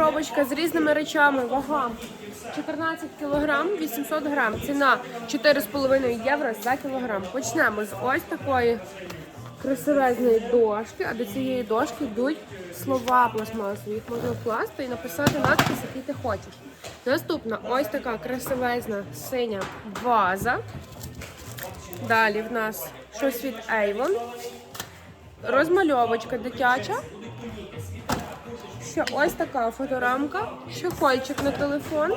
коробочка з різними речами. Вага 14 кг 800 грам. Ціна 4,5 євро за кілограм. Почнемо з ось такої красивезної дошки, а до цієї дошки йдуть слова пластмасові. Їх можна вкласти і написати надпис, який ти хочеш. Наступна ось така красивезна синя ваза. Далі в нас щось від Avon. Розмальовочка дитяча. Ще ось така фоторамка, ще кольчик на телефон.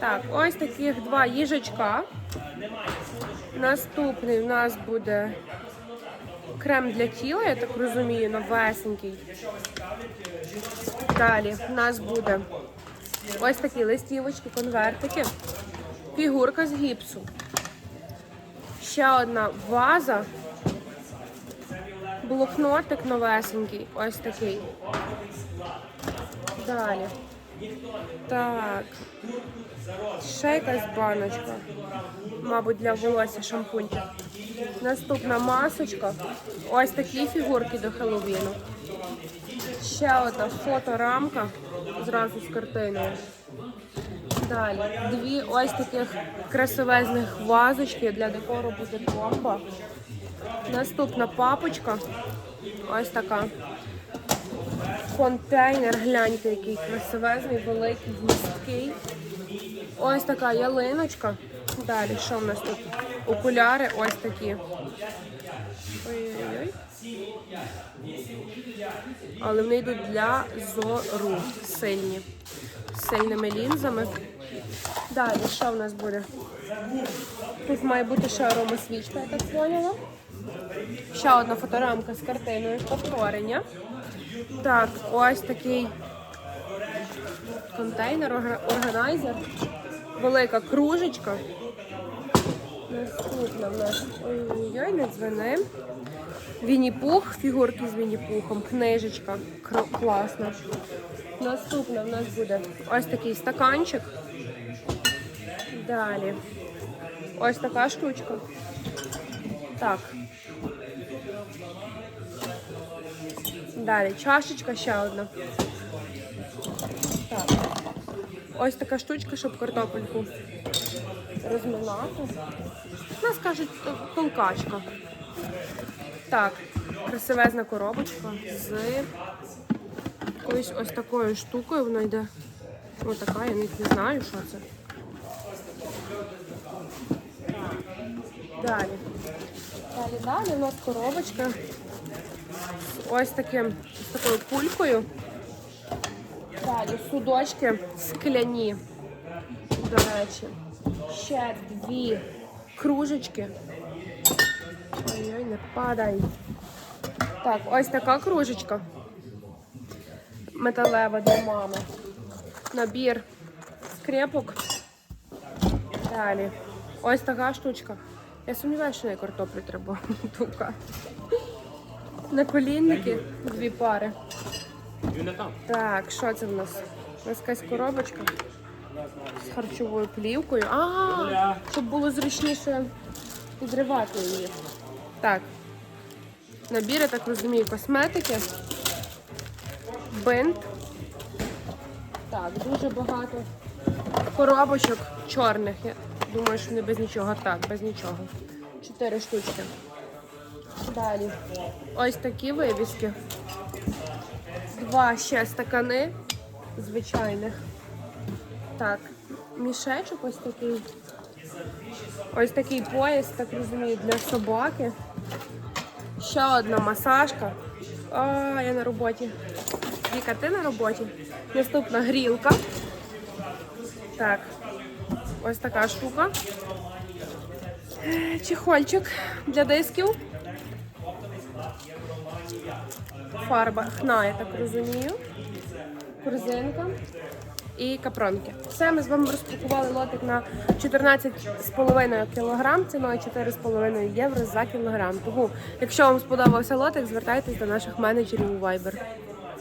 Так, ось таких два їжачка. Наступний у нас буде крем для тіла, я так розумію, новесенький. Далі в нас буде ось такі листівочки, конвертики, фігурка з гіпсу. Ще одна ваза. Блокнотик новесенький, ось такий. Далі. Так. Ще якась баночка. Мабуть, для волосся шампуньки. Наступна масочка. Ось такі фігурки до Хеллоуіну. Ще одна фоторамка зразу з картиною. Далі. Дві ось таких красивезних вазочки для декору буде бомба. Наступна папочка. Ось така. Контейнер, гляньте, який красивезний, великий, місткий. Ось така ялиночка. Далі, що в нас тут? Окуляри ось такі. Ой-ой-ой. Але вони йдуть для зору. Сильні. З сильними лінзами. Далі, що в нас буде? Тут має бути ще аромасвічка, я так поняла. Ще одна фоторамка з картиною повторення. Так, ось такий контейнер, органайзер. Велика кружечка. Наступна в нас. Ой-ой-ой, не дзвони. Вінні-пух, фігурки з Вінні-пухом, книжечка. Класна. Наступна в нас буде ось такий стаканчик. Далі. Ось така штучка. Так. Далі чашечка ще одна. Так. Ось така штучка, щоб картопельку розминати. Нас кажуть толкачка. Так, красивезна коробочка з якоюсь ось такою штукою. Вона йде. Ось така, я не знаю, що це. Далі. Далі, далі у нас коробочка з ось таким з такою кулькою. Далі судочки скляні. До речі. Ще дві кружечки. Ой-ой, не падай. Так, ось така кружечка. Металева для мами. Набір скрепок. Далі. Ось така штучка. Я сумніваюся, що на картоплю треба тука. Наколінники дві пари. Так, що це в нас? У нас якась коробочка з харчовою плівкою. А, щоб було зручніше підривати її. Так. Набір, я так розумію, косметики. Бинт. Так, дуже багато коробочок чорних. Думаю, що не без нічого. Так, без нічого. Чотири штучки. Далі. Ось такі вивіски. Два ще стакани звичайних. Так, мішечок ось такий. Ось такий пояс, так розумію, для собаки. Ще одна масажка. А, я на роботі. Віка, ти на роботі. Наступна грілка. Так, ось така штука. Чехольчик для дисків. Фарба хна, я так розумію. Корзинка і капронки. Все, ми з вами розпакували лотик на 14,5 кг, ціною 4,5 євро за кілограм. Тому, якщо вам сподобався лотик, звертайтесь до наших менеджерів у Viber.